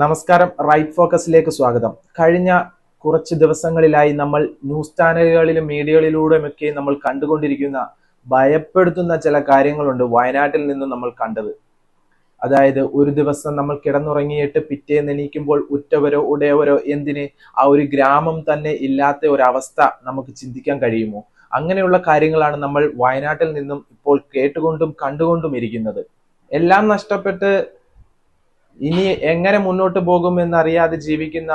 നമസ്കാരം. റൈറ്റ് ഫോക്കസിലേക്ക് സ്വാഗതം. കഴിഞ്ഞ കുറച്ച് ദിവസങ്ങളിലായി നമ്മൾ ന്യൂസ് ചാനലുകളിലും മീഡിയകളിലൂടെയുമൊക്കെ നമ്മൾ കണ്ടുകൊണ്ടിരിക്കുന്ന ഭയപ്പെടുത്തുന്ന ചില കാര്യങ്ങളുണ്ട് വയനാട്ടിൽ നിന്നും നമ്മൾ കണ്ടത്. അതായത് ഒരു ദിവസം നമ്മൾ കിടന്നുറങ്ങിയിട്ട് പിറ്റേന്ന് എണീക്കുമ്പോൾ ഉറ്റവരോ ഉടയവരോ എന്തിന് ആ ഒരു ഗ്രാമം തന്നെ ഇല്ലാത്ത ഒരവസ്ഥ നമുക്ക് ചിന്തിക്കാൻ കഴിയുമോ? അങ്ങനെയുള്ള കാര്യങ്ങളാണ് നമ്മൾ വയനാട്ടിൽ നിന്നും ഇപ്പോൾ കേട്ടുകൊണ്ടും കണ്ടുകൊണ്ടും ഇരിക്കുന്നത്. എല്ലാം നഷ്ടപ്പെട്ട് ഇനി എങ്ങനെ മുന്നോട്ട് പോകും എന്നറിയാതെ ജീവിക്കുന്ന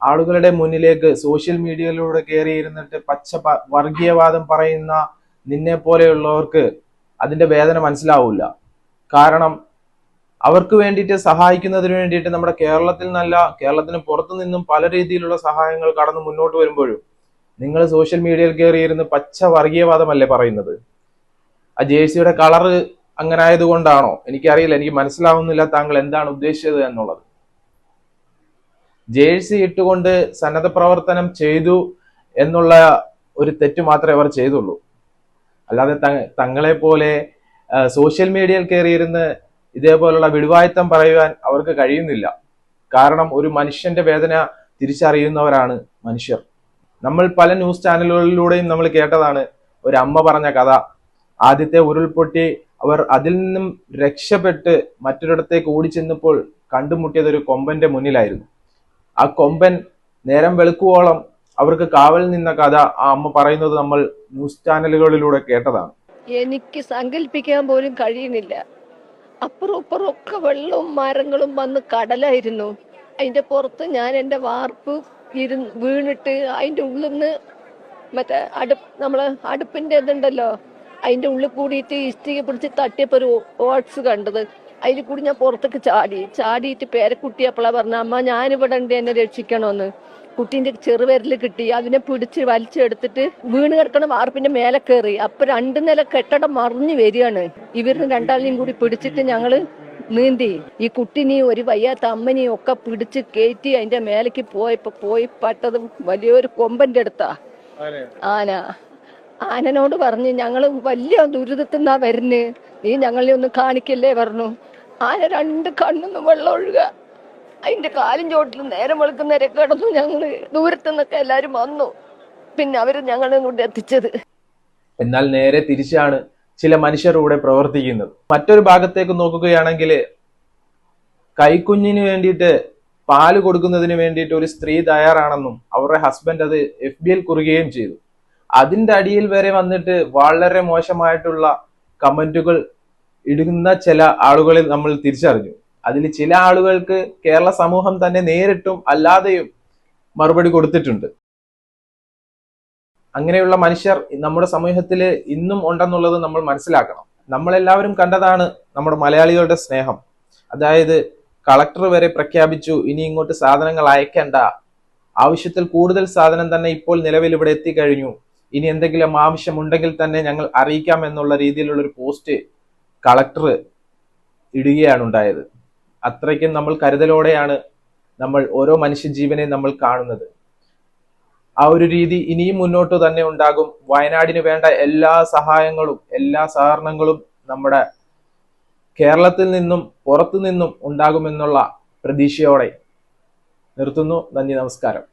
ആളുകളുടെ മുന്നിലേക്ക് സോഷ്യൽ മീഡിയയിലൂടെ കയറിയിരുന്നിട്ട് പച്ച വർഗീയവാദം പറയുന്ന നിന്നെ പോലെയുള്ളവർക്ക് അതിന്റെ വേദന മനസ്സിലാവില്ല കാരണം അവർക്ക് വേണ്ടിയിട്ട് സഹായിക്കുന്നതിന് വേണ്ടിയിട്ട് നമ്മുടെ കേരളത്തിൽ നല്ല കേരളത്തിന് പുറത്തു നിന്നും പല രീതിയിലുള്ള സഹായങ്ങൾ കടന്നു മുന്നോട്ട് വരുമ്പോഴും നിങ്ങൾ സോഷ്യൽ മീഡിയയിൽ കയറിയിരുന്ന് പച്ച വർഗീയവാദമല്ലേ പറയുന്നത്? ആ ജേഴ്സിയുടെ കളറ് അങ്ങനെ ആയതുകൊണ്ടാണോ എനിക്കറിയില്ല എനിക്ക് മനസ്സിലാവുന്നില്ല താങ്കൾ എന്താണ് ഉദ്ദേശിച്ചത് എന്നുള്ളത്. ജേഴ്സി ഇട്ടുകൊണ്ട് സന്നദ്ധ പ്രവർത്തനം ചെയ്തു എന്നുള്ള ഒരു തെറ്റ് മാത്രമേ അവർ ചെയ്തുള്ളൂ. അല്ലാതെ തങ്ങളെ പോലെ സോഷ്യൽ മീഡിയയിൽ കയറിയിരുന്ന് ഇതേപോലുള്ള വിടുവായത്തം പറയുവാൻ അവർക്ക് കഴിയുന്നില്ല. കാരണം ഒരു മനുഷ്യന്റെ വേദന തിരിച്ചറിയുന്നവരാണ് മനുഷ്യർ. നമ്മൾ പല ന്യൂസ് ചാനലുകളിലൂടെയും നമ്മൾ കേട്ടതാണ്. ഒരു അമ്മ പറഞ്ഞ കഥ. ആദ്യത്തെ ഉരുൾപൊട്ടി അവർ അതിൽ നിന്നും രക്ഷപ്പെട്ട് മറ്റൊരിടത്തേക്ക് ഓടിച്ചെന്നപ്പോൾ കണ്ടുമുട്ടിയത് ഒരു കൊമ്പന്റെ മുന്നിലായിരുന്നു. ആ കൊമ്പൻ നേരം വെളുക്കുവോളം അവർക്ക് കാവൽ നിന്ന കഥ ആ അമ്മ പറയുന്നത് നമ്മൾ ന്യൂസ് ചാനലുകളിലൂടെ കേട്ടതാണ്. എനിക്ക് സങ്കല്പിക്കാൻ പോലും കഴിയുന്നില്ല. അപ്പുറം ഇപ്പുറം ഒക്കെ വെള്ളവും മരങ്ങളും വന്ന് കടലായിരുന്നു. അതിന്റെ പുറത്ത് ഞാൻ എന്റെ വാർപ്പ് വീണിട്ട് അതിന്റെ ഉള്ളിൽ നിന്ന് മറ്റേ അടുപ്പ് നമ്മളെ അടുപ്പിന്റെ ഇതുണ്ടല്ലോ. അതിന്റെ ഉള്ളിൽ കൂടിയിട്ട് ഇഷ്ടിക പിടിച്ച് തട്ടിയപ്പോ ഒരു ഓട്സ് കണ്ടത്. അതിൽ കൂടി ഞാൻ പുറത്തേക്ക് ചാടി. ചാടിയിട്ട് പേരക്കുട്ടി അപ്പോളാ പറഞ്ഞ അമ്മ ഞാനിവിടെ ഉണ്ട് എന്നെ രക്ഷിക്കണമെന്ന് കുട്ടീന്റെ ചെറുവിരൽ കിട്ടി. അതിനെ പിടിച്ച് വലിച്ചെടുത്തിട്ട് വീണ് കിടക്കണ വാർപ്പിന്റെ മേലെ കയറി. അപ്പൊ രണ്ട് നില കെട്ടടം മറിഞ്ഞു വരികയാണ്. ഇവരിന് രണ്ടാളെയും കൂടി പിടിച്ചിട്ട് ഞങ്ങൾ നീന്തി. ഈ കുട്ടിനെയും ഒരു വയ്യാത്ത അമ്മനെയും ഒക്കെ പിടിച്ച് കയറ്റി അതിന്റെ മേലേക്ക് പോയപ്പോ പോയി പട്ടത് വലിയൊരു കൊമ്പന്റെ അടുത്താ. ആന. ആനനോട് പറഞ്ഞു ഞങ്ങൾ വലിയ ദുരിതത്തിൽ നിന്നാ വരുന്നത് നീ ഞങ്ങളെ ഒന്ന് കാണിക്കല്ലേ? പറഞ്ഞു. ആന രണ്ട് കണ്ണൊന്നും വെള്ളം ഒഴുക. അതിന്റെ കാലും ചോട്ടിൽ നേരം വെളുക്കുന്നവരെ കിടന്നു ഞങ്ങൾ ദൂരത്തു നിന്നൊക്കെ എല്ലാരും വന്നു. പിന്നെ അവർ ഞങ്ങളെ കൊണ്ട് എത്തിച്ചത്. എന്നാൽ നേരെ തിരിച്ചാണ് ചില മനുഷ്യർ ഇവിടെ പ്രവർത്തിക്കുന്നത്. മറ്റൊരു ഭാഗത്തേക്ക് നോക്കുകയാണെങ്കിൽ കൈക്കുഞ്ഞിന് വേണ്ടിയിട്ട് പാൽ കൊടുക്കുന്നതിന് വേണ്ടിയിട്ട് ഒരു സ്ത്രീ തയ്യാറാണെന്നും അവരുടെ ഹസ്ബൻഡ് അത് എഫ് ബി എൽ കുറുകയും ചെയ്തു. അതിന്റെ അടിയിൽ വരെ വന്നിട്ട് വളരെ മോശമായിട്ടുള്ള കമന്റുകൾ ഇടുന്ന ചില ആളുകളെ നമ്മൾ തിരിച്ചറിഞ്ഞു. അതിൽ ചില ആളുകൾക്ക് കേരള സമൂഹം തന്നെ നേരിട്ടും അല്ലാതെയും മറുപടി കൊടുത്തിട്ടുണ്ട്. അങ്ങനെയുള്ള മനുഷ്യർ നമ്മുടെ സമൂഹത്തിൽ ഇന്നും ഉണ്ടെന്നുള്ളത് നമ്മൾ മനസ്സിലാക്കണം. നമ്മളെല്ലാവരും കണ്ടതാണ് നമ്മുടെ മലയാളികളുടെ സ്നേഹം. അതായത് കളക്ടർ വരെ പ്രഖ്യാപിച്ചു ഇനി ഇങ്ങോട്ട് സാധനങ്ങൾ അയക്കേണ്ട. ആവശ്യത്തിൽ കൂടുതൽ സാധനം തന്നെ ഇപ്പോൾ നിലവിൽ ഇവിടെ എത്തിക്കഴിഞ്ഞു. ഇനി എന്തെങ്കിലും ആവശ്യമുണ്ടെങ്കിൽ തന്നെ ഞങ്ങൾ അറിയിക്കാം എന്നുള്ള രീതിയിലുള്ള ഒരു പോസ്റ്റ് കളക്ടർ ഇടുകയാണ് ഉണ്ടായത്. അത്രയ്ക്കും നമ്മൾ കരുതലോടെയാണ് നമ്മൾ ഓരോ മനുഷ്യജീവനെ നമ്മൾ കാണുന്നത്. ആ ഒരു രീതി ഇനിയും മുന്നോട്ട് തന്നെ ഉണ്ടാകും. വയനാടിന് വേണ്ട എല്ലാ സഹായങ്ങളും എല്ലാ സഹകരണങ്ങളും നമ്മുടെ കേരളത്തിൽ നിന്നും പുറത്തു നിന്നും ഉണ്ടാകുമെന്നുള്ള പ്രതീക്ഷയോടെ നിർത്തുന്നു. നന്ദി നമസ്കാരം.